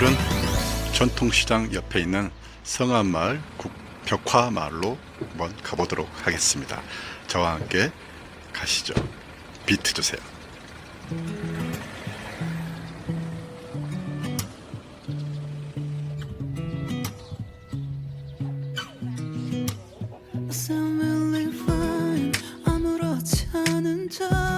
오늘은 전통시장 옆에 있는 성암마을 벽화마을로 한번 가보도록 하겠습니다. 저와 함께 가시죠. 비트 주세요. time